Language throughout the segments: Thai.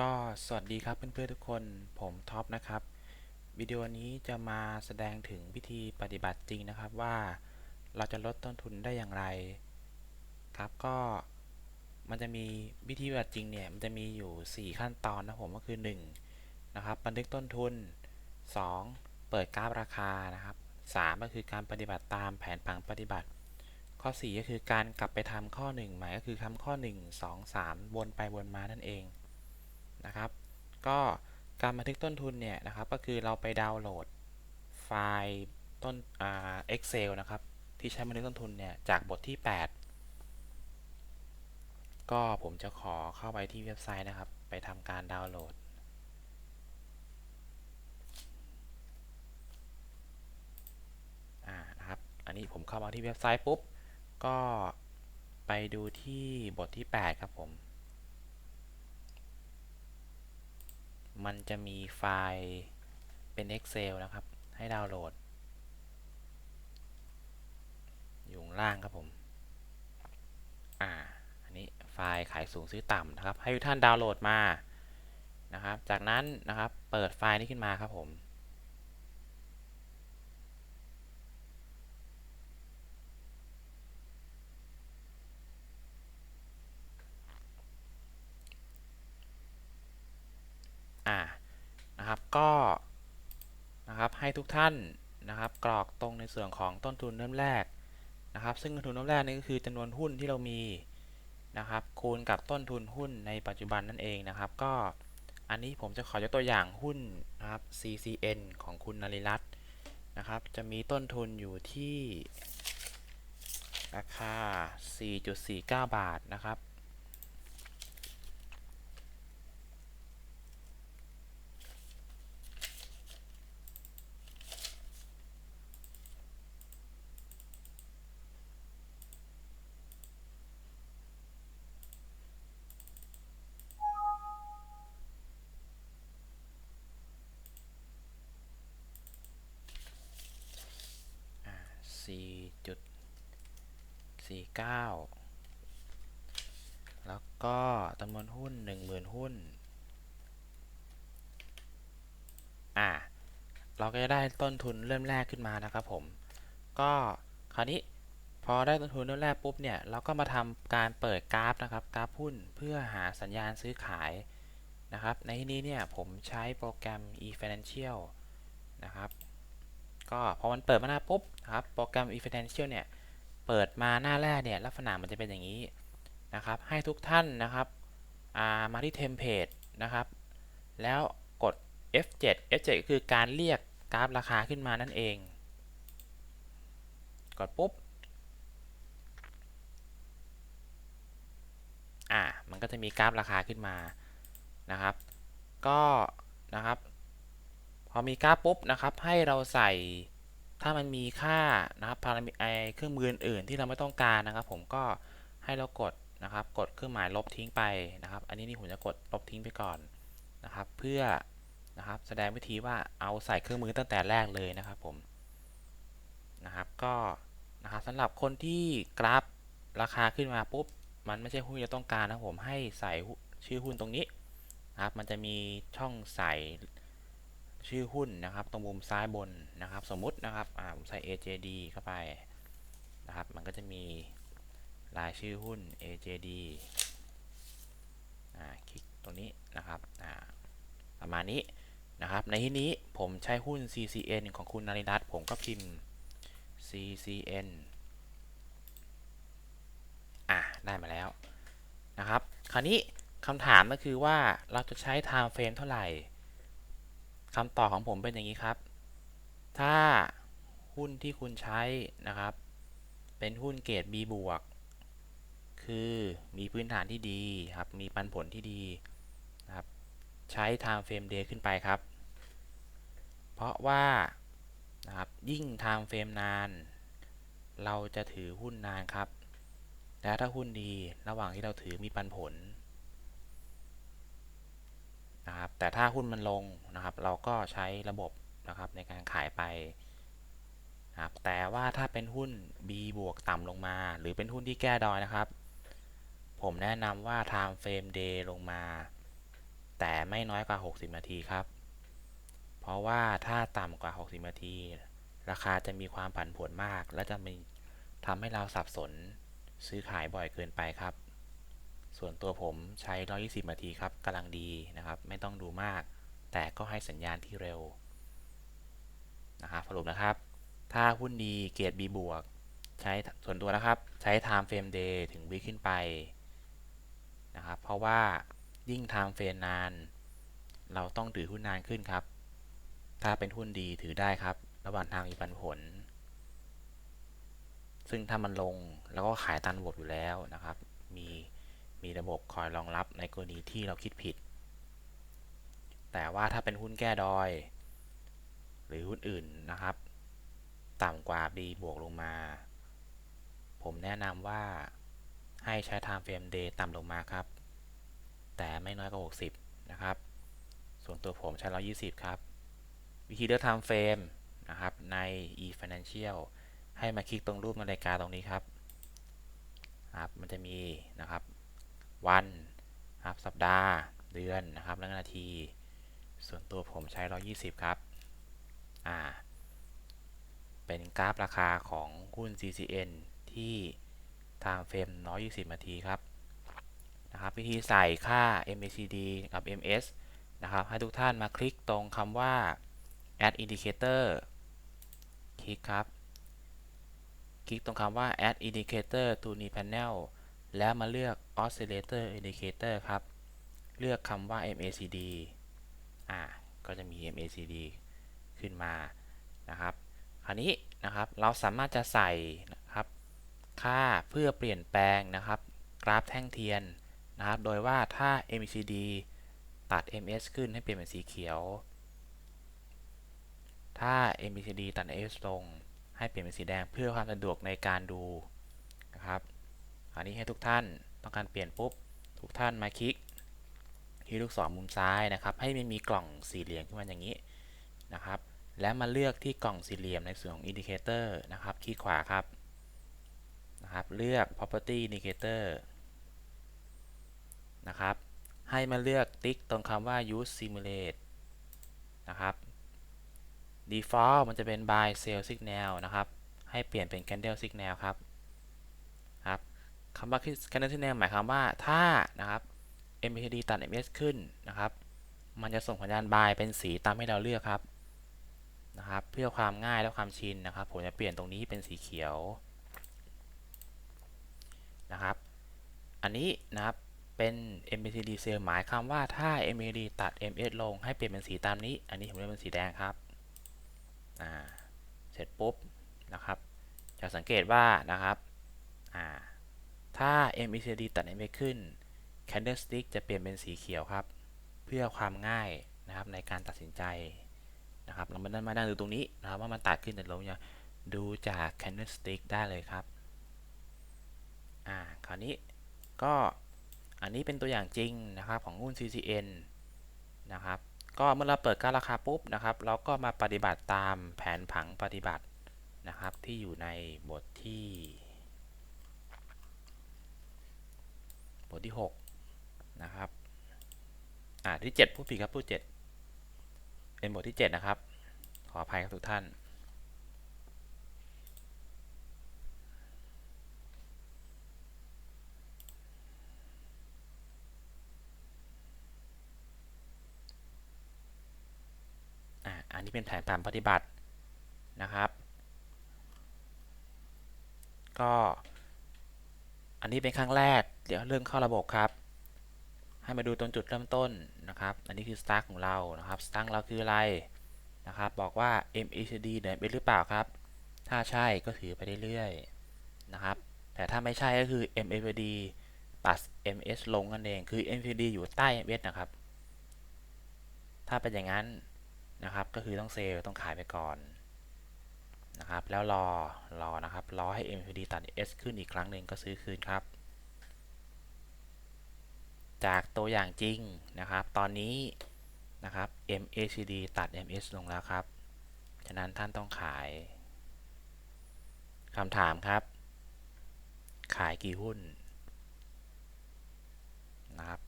ก็สวัสดีครับเพื่อนๆทุกคนผมท็อปนะครับ วิดีโอนี้จะมาแสดงถึงวิธีปฏิบัติจริงนะครับว่าเราจะลดต้นทุนได้อย่างไร ครับก็มันจะมีวิธีปฏิบัติจริงเนี่ยมันจะมีอยู่ 4 ขั้นตอนนะผมก็คือ 1 นะครับ บันทึกต้นทุน 2 เปิดกราฟราคานะครับ 3 ก็คือการปฏิบัติตามแผนผังปฏิบัติ ข้อ 4 ก็คือการกลับไปทำข้อ 1 หมายก็คือทำข้อ 1 2 3 วนไปวนมานั่นเอง นะครับ ก็การบันทึกต้นทุนเนี่ยนะครับ ก็คือเราไปดาวน์โหลดไฟล์ต้นอ่า Excel นะครับ ที่ใช้บันทึกต้นทุนเนี่ยจากบทที่ 8 ก็ผมจะขอเข้าไปที่เว็บไซต์นะครับ ไปทำการดาวน์โหลดอ่านะครับอันนี้ผมเข้ามาที่เว็บไซต์ปุ๊บ ก็ไปดูที่บทที่ 8 ครับผม มันจะมีไฟล์เป็น Excel นะครับ ให้ดาวน์โหลด อยู่ล่างครับผม อ่า อันนี้ไฟล์ขายสูงซื้อต่ำนะครับ ให้ทุกท่านดาวน์โหลดมา นะครับ จากนั้นนะครับ เปิดไฟล์นี้ขึ้นมาครับผม อ่านะครับก็นะครับให้ทุกท่านนะครับ กรอกตรงในส่วนของต้นทุนเริ่มแรกนะครับ ซึ่งต้นทุนเริ่มแรกนี่ก็คือจำนวนหุ้นที่เรามีนะครับ คูณกับต้นทุนหุ้นในปัจจุบันนั่นเองนะครับ ก็อันนี้ผมจะขอยกตัวอย่างหุ้นนะครับ CCN ของคุณนริรัตน์นะครับ จะมีต้นทุนอยู่ที่ราคา 4.49 บาทนะครับ 49 แล้วก็จำนวนหุ้น 10,000 หุ้น อ่า เราก็จะได้ต้นทุนเริ่มแรกขึ้นมานะครับผม ก็คราวนี้พอได้ต้นทุนเริ่มแรกปุ๊บเนี่ย เราก็มาทำการเปิดกราฟนะครับ กราฟหุ้นเพื่อหาสัญญาณซื้อขายนะครับ ในที่นี้เนี่ยผมใช้โปรแกรม e-financial นะครับ ก็พอมันเปิดมาหน้าปุ๊บครับ โปรแกรม e-financial เนี่ย เปิดมาหน้าแรกเนี่ยลักษณะมันจะเป็นอย่างนี้นะครับ ให้ทุกท่านนะครับมาที่เทมเพลตนะครับ แล้วกด F7 F7 ก็คือการเรียกกราฟราคาขึ้นมานั่นเอง กดปุ๊บ อ่า มันก็จะมีกราฟราคาขึ้นมานะครับ ก็นะครับ พอมีกราฟปุ๊บนะครับ ให้เราใส่ ถ้ามันมีค่านะครับพารามิไอเครื่องมืออื่นที่เราไม่ต้องการนะครับ ผมก็ให้เรากดนะครับ กดเครื่องหมายลบทิ้งไปนะครับ อันนี้นี่ผมจะกดลบทิ้งไปก่อนนะครับ เพื่อนะครับแสดงวิธีว่าเอาใส่เครื่องมือตั้งแต่แรกเลยนะครับผมนะครับก็นะครับสำหรับคนที่กราฟราคาขึ้นมาปุ๊บมันไม่ใช่หุ้นที่เราต้องการนะผมให้ใส่ชื่อหุ้นตรงนี้นะครับ มันจะมีช่องใส่ ชื่อหุ้นนะครับ ตรงมุมซ้ายบนนะครับ สมมุตินะครับผมใส่ AJD เข้าไปนะครับ มันก็จะมีรายชื่อหุ้น AJD คลิกตรงนี้นะครับประมาณนี้นะครับ ในที่นี้ผมใช้หุ้น CCN ของคุณนาริรัตผมก็พิมพ์ CCN อะได้มาแล้วนะครับ คราวนี้คำถามก็คือว่าเราจะใช้ time frame เท่าไหร่ คำตอบของผมเป็นอย่างนี้ครับ ถ้าหุ้นที่คุณใช้นะครับ เป็นหุ้นเกรด B บวก คือมีพื้นฐานที่ดีครับ มีปันผลที่ดีนะครับ ใช้ time frame day ขึ้นไปครับ เพราะว่านะครับยิ่ง time frame นาน เราจะถือหุ้นนานครับ และถ้าหุ้นดีระหว่างที่เราถือมีปันผล นะครับแต่ถ้าหุ้นมันลงนะครับ เราก็ใช้ระบบนะครับในการขายไปนะครับแต่ว่าถ้าเป็นหุ้น B บวกต่ำลงมา หรือเป็นหุ้นที่แก้ดอยนะครับ ผมแนะนำว่า time frame day ลงมา แต่ไม่น้อยกว่า 60 นาทีครับ เพราะว่าถ้าต่ำกว่า 60 นาที ราคาจะมีความผันผวนมาก และจะมีทำให้เราสับสนซื้อขายบ่อยเกินไปครับ ส่วนตัวผมใช้ 120 นาทีครับกำลังดีนะครับ ไม่ต้องดูมาก แต่ก็ให้สัญญาณที่เร็วนะครับสรุปนะครับ ถ้าหุ้นดีเกรด B บวกใช้ส่วนตัวนะครับ ใช้ time frame day ถึงวีขึ้นไปนะครับ เพราะว่ายิ่ง time frame นาน เราต้องถือหุ้นนานขึ้นครับ ถ้าเป็นหุ้นดีถือได้ครับ ระหว่างทางมีปันผล ซึ่งถ้ามันลงแล้วก็ขายตันบวกอยู่แล้วนะครับ มี มีระบบคอยรองรับในกรณีที่เราคิดผิด แต่ว่าถ้าเป็นหุ้นแก้ดอย หรือหุ้นอื่นนะครับ ต่ำกว่า B บวกลงมา ผมแนะนำว่าให้ใช้ time frame day ต่ำลงมาครับ แต่ไม่น้อยกว่า 60 นะครับ ส่วนตัวผมใช้ 120 ครับ วิธีเลือก time frame นะครับ ใน e-financial ให้มาคลิกตรงรูปนาฬิกาตรงนี้ครับครับ มันจะมีนะครับ วันครับสัปดาห์ เดือนนะครับแล้วก็นาที ส่วนตัวผมใช้ 120 ครับ อ่า เป็นกราฟราคาของหุ้น CCN ที่ time frame 120 นาทีครับนะครับวิธีใส่ค่า MACD กับ MS นะครับ ให้ทุกท่านมาคลิกตรงคำว่า add indicator คลิกครับ คลิกตรงคำว่า add indicator to new panel แล้วมาเลือก oscillator indicator ครับ เลือกคำว่า MACD อ่า ก็จะมี MACD ขึ้นมา นะครับ คราวนี้นะครับ เราสามารถจะใส่นะครับ ค่าเพื่อเปลี่ยนแปลงนะครับ กราฟแท่งเทียนนะครับ โดยว่าถ้า MACD ตัด MS ขึ้นให้เปลี่ยนเป็นสีเขียว ถ้า MACD ตัด MS ลงให้เปลี่ยนเป็นสีแดงเพื่อความสะดวกในการดูนะครับ อันนี้ให้ทุกท่านต้องการเปลี่ยนปุ๊บทุกท่านมาคลิกที่ลูกศรมุมซ้ายนะครับ ให้มันมีกล่องสี่เหลี่ยมขึ้นมาอย่างนี้นะครับ และมาเลือกที่กล่องสี่เหลี่ยมในส่วนของ Indicator นะครับคลิกขวาครับนะครับ เลือก Property Indicator นะครับ ให้มาเลือกติ๊กตรงคำว่า Use Simulate นะครับ Default มันจะเป็น Buy Sell Signal นะครับ ให้เปลี่ยนเป็น Candle Signal ครับ คำว่า Candle Signal หมายความว่าถ้านะครับ MACD ตัด MS ขึ้นนะครับ มันจะส่งสัญญาณ Buy เป็นสีตามให้เราเลือกครับนะครับ เพื่อความง่ายและความชินนะครับ ผมจะเปลี่ยนตรงนี้เป็นสีเขียวนะครับ อันนี้นะครับเป็น MACD Sell หมายความว่าถ้า MACD ตัด MS ลงให้เปลี่ยนเป็นสีตามนี้ อันนี้ผมเลือกเป็นสีแดงครับอ่าเสร็จปุ๊บนะครับ จะสังเกตว่านะครับอ่า ถ้า MACD ตัด MS ขึ้น Candlestick จะเปลี่ยนเป็นสีเขียวครับ เพื่อความง่ายนะครับในการตัดสินใจนะครับเรามานั่งมานั่งดูตรงนี้นะครับว่ามันตัดขึ้นหรือลงเนี่ยดูจาก Candlestick ได้เลยครับอ่าคราวนี้ก็อันนี้เป็นตัวอย่างจริงนะครับของหุ้น CCN นะครับก็เมื่อเราเปิดการราคาปุ๊บนะครับ เราก็มาปฏิบัติตามแผนผังปฏิบัตินะครับที่อยู่ในบทที่ บทที่ 6 นะครับอ่าที่ 7 ผู้ผิดครับผู้ 7 เป็นบทที่ 7 นะครับ ขออภัยครับทุกท่านอ่าอันนี้เป็นแผนผังปฏิบัตินะครับ ก็อันนี้เป็นครั้งแรก เดี๋ยวเริ่มเข้าระบบครับ ให้มาดูตรงจุดเริ่มต้นนะครับ อันนี้คือ start ของเรานะครับ start เราคืออะไรนะครับ บอกว่า MACD เดินไปหรือเปล่าครับ ถ้าใช่ก็ถือไปเรื่อยๆนะครับ แต่ถ้าไม่ใช่ก็คือ MACD ตัด MS ลงนั่นเอง คือ MACD อยู่ใต้ MS นะครับ ถ้าเป็นอย่างนั้นนะครับ ก็คือต้องเซล์ต้องขายไปก่อนนะครับ แล้วรอ รอนะครับ รอให้ MACD ตัด S ขึ้นอีกครั้งหนึ่งก็ซื้อคืนครับ จากตัวอย่างจริงนะครับ ตอนนี้นะครับ MACD ตัด MS ลงแล้วครับ ฉะนั้นท่านต้องขายคำถามครับ ขายกี่หุ้นนะครับ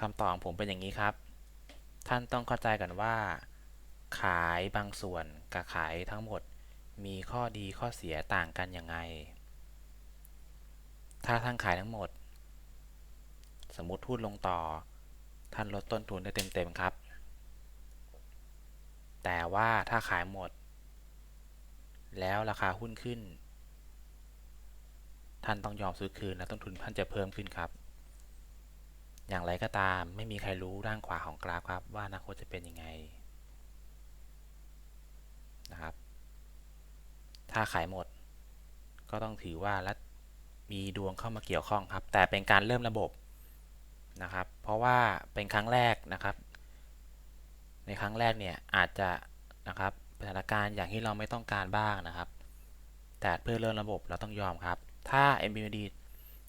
คำตอบของผมเป็นอย่างนี้ครับ ท่านต้องเข้าใจกันว่า ขายบางส่วนกับขายทั้งหมดมีข้อดีข้อเสียต่างกันยังไง ถ้าท่านขายทั้งหมด สมมติหุ้นลงต่อ ท่านลดต้นทุนได้เต็มๆครับ แต่ว่าถ้าขายหมด แล้วราคาหุ้นขึ้น ท่านต้องยอมซื้อคืนและต้นทุนท่านจะเพิ่มขึ้นครับ อย่างไรก็ตามไม่มีใครรู้ด้านขวาของกราฟครับ ว่าอนาคตจะเป็นยังไงนะครับ ถ้าขายหมด ก็ต้องถือว่ารัฐมีดวงเข้ามาเกี่ยวข้องครับ แต่เป็นการเริ่มระบบ นะครับ เพราะว่าเป็นครั้งแรกนะครับ ในครั้งแรกเนี่ยอาจจะนะครับสถานการณ์อย่างที่เราไม่ต้องการบ้างนะครับ แต่เพื่อเริ่มระบบเราต้องยอมครับ ถ้า MBD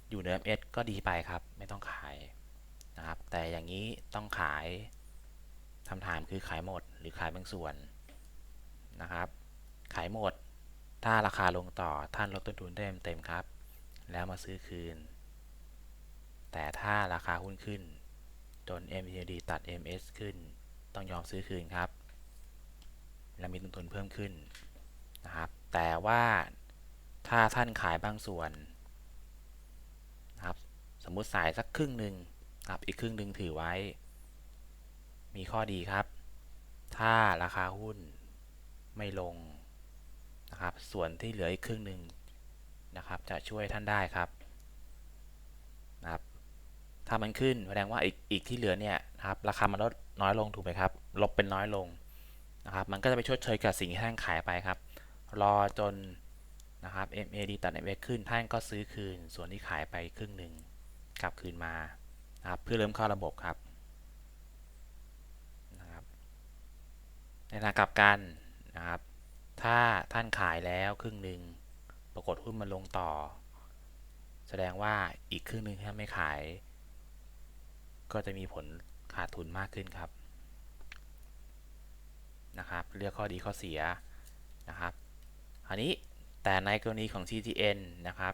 อยู่เหนือ MS ก็ดีไปครับ ไม่ต้องขายนะครับ แต่อย่างนี้ต้องขายคำถามคือขายหมดหรือขายบางส่วนนะครับ ขายหมด ถ้าราคาลงต่อท่านลดต้นทุนได้เต็มๆครับ แล้วมาซื้อคืน แต่ถ้าราคาหุ้นขึ้น จน MBD ตัด MS ขึ้น ต้องยอมซื้อคืนครับ และมีต้นทุนเพิ่มขึ้นนะครับ แต่ว่าถ้าท่านขายบางส่วนนะครับ สมมุติสายสักครึ่งหนึ่งครับอีกครึ่งหนึ่งถือไว้ มีข้อดีครับ ถ้าราคาหุ้นไม่ลงนะครับ ส่วนที่เหลืออีกครึ่งหนึ่งนะครับ จะช่วยท่านได้ครับ ถ้ามันขึ้นแสดงว่าอีกอีกที่เหลือเนี่ยนะครับราคามันลดน้อยลงถูกไหมครับ ลบเป็นน้อยลงนะครับ มันก็จะไปชดเชยกับสิ่งที่ท่านขายไปครับ รอจนนะครับ MAD ตัด MX ขึ้นท่านก็ซื้อคืน ส่วนที่ขายไปครึ่งหนึ่งกลับคืนมานะครับเพื่อเริ่มเข้าระบบครับนะครับ ในทางกลับกันนะครับ ถ้าท่านขายแล้วครึ่งหนึ่งปรากฏหุ้นมันลงต่อ แสดงว่าอีกครึ่งหนึ่งท่านไม่ขาย ก็จะมีผลขาดทุนมากขึ้นครับนะครับ เลือกข้อดีข้อเสียนะครับ อันนี้แต่ในกรณีของ CTN นะครับ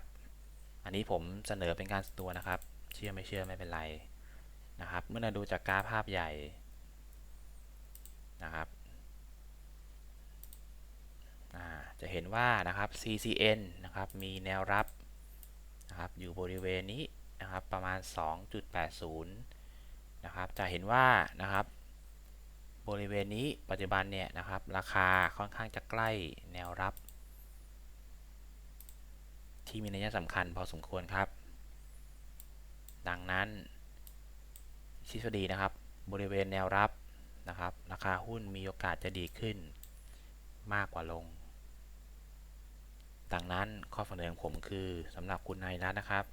อันนี้ผมเสนอเป็นการสตัวนะครับ เชื่อไม่เชื่อไม่เป็นไรนะครับ เมื่อเราดูจากกราฟภาพใหญ่นะครับจะเห็นว่านะครับ CCN นะครับ มีแนวรับนะครับ อยู่บริเวณนี้นะครับ ประมาณ 2.80 นะครับจะเห็นว่านะครับบริเวณนี้ปัจจุบันเนี่ยนะครับราคาค่อนข้างจะใกล้แนวรับ ที่มีนัยสำคัญพอสมควรครับ ดังนั้นทฤษฎีนะครับบริเวณแนวรับนะครับราคาหุ้นมีโอกาสจะดีขึ้นมากกว่าลง ดังนั้นข้อเสนอของผมคือสำหรับคุณนายรัฐนะครับ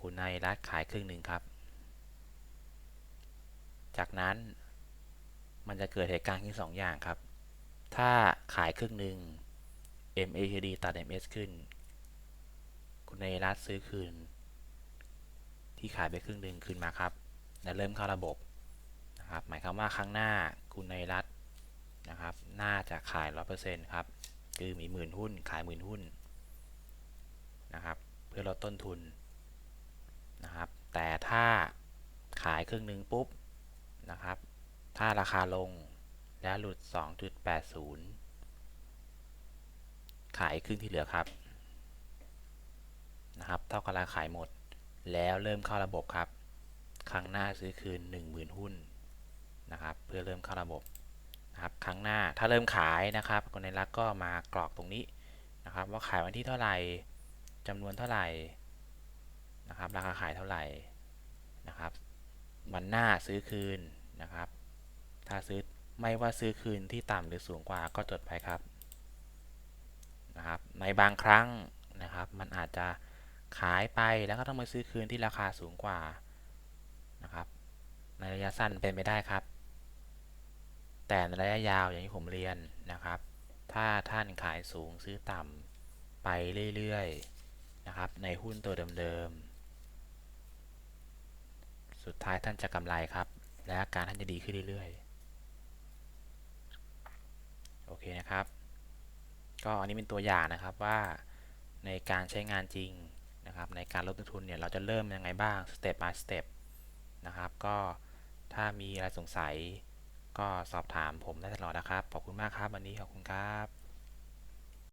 คุณนายรัฐขายครึ่งหนึ่งครับ จากนั้น มันจะเกิดเหตุการณ์ที่สองอย่างครับ ถ้าขายครึ่งหนึ่ง MACD ตัด MS ขึ้น คุณนายรัฐซื้อคืน ที่ขายไปครึ่งหนึ่งคืนมาครับ และเริ่มเข้าระบบนะครับ หมายความว่าครั้งหน้าคุณนายรัฐนะครับ น่าจะขาย 100%ครับ คือมีหมื่นหุ้น ขายหมื่นหุ้นนะครับ เพื่อลดต้นทุนนะครับ แต่ถ้าขายครึ่งหนึ่งปุ๊บ นะครับ ถ้าราคาลงแล้วหลุด 2.80 ขายครึ่งที่เหลือครับ นะครับ เท่ากับราคาขายหมด แล้วเริ่มเข้าระบบครับ ครั้งหน้าซื้อคืน 10,000 หุ้นนะครับ เพื่อเริ่มเข้าระบบนะครับ ครั้งหน้าถ้าเริ่มขายนะครับคนในรักก็มากรอกตรงนี้นะครับ ว่าขายวันที่เท่าไหร่จำนวนเท่าไหร่นะครับ ราคาขายเท่าไหร่นะครับ วันหน้าซื้อคืน นะครับ ถ้าซื้อไม่ว่าซื้อคืนที่ต่ำหรือสูงกว่าก็จดไปครับนะครับ ในบางครั้งนะครับ มันอาจจะขายไปแล้วก็ต้องมาซื้อคืนที่ราคาสูงกว่านะครับ ในระยะสั้นเป็นไปได้ครับ แต่ในระยะยาวอย่างที่ผมเรียนนะครับ ถ้าท่านขายสูงซื้อต่ำไปเรื่อยๆนะครับในหุ้นตัวเดิมๆสุดท้ายท่านจะกำไรครับ และอาการท่านจะดีขึ้นเรื่อยๆ โอเคนะครับ ก็อันนี้เป็นตัวอย่างนะครับว่าในการใช้งานจริงนะครับ ในการลดต้นทุนเนี่ยเราจะเริ่มยังไงบ้างสเต็ป by สเต็ปนะครับ ก็ถ้ามีอะไรสงสัยก็สอบถามผมได้ตลอดนะครับ ขอบคุณมากครับ วันนี้ขอบคุณครับ